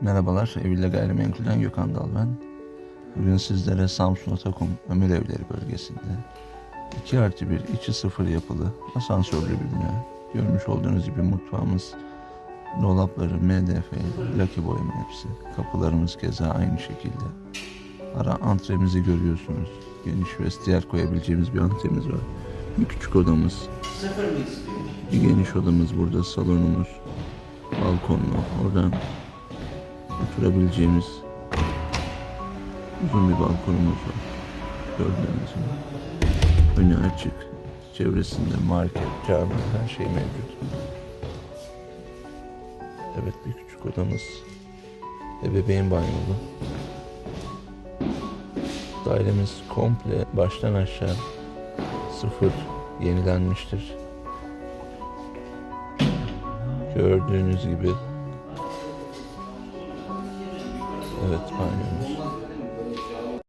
Merhabalar, Eville Gayrimenkul'den Gökhan Dal ben. Bugün sizlere Samsun Atakum Ömür Evleri bölgesinde 2 artı 1, içi sıfır yapılı asansörlü bir bina. Görmüş olduğunuz gibi mutfağımız, dolapları, MDF, laki boyama hepsi. Kapılarımız keza aynı şekilde. Ara antremizi görüyorsunuz. Geniş vestiyer koyabileceğimiz bir antremiz var. Bir küçük odamız, bir geniş odamız burada, salonumuz, balkonlu. Oradan oturabileceğimiz uzun bir balkonumuz var. Gördüğünüz gibi. Önü açık. Çevresinde market, cami, her şey mevcut. Evet bir küçük odamız. Ebeveyn banyolu. Dairemiz komple baştan aşağı sıfır yenilenmiştir. Gördüğünüz gibi Evet, aynı.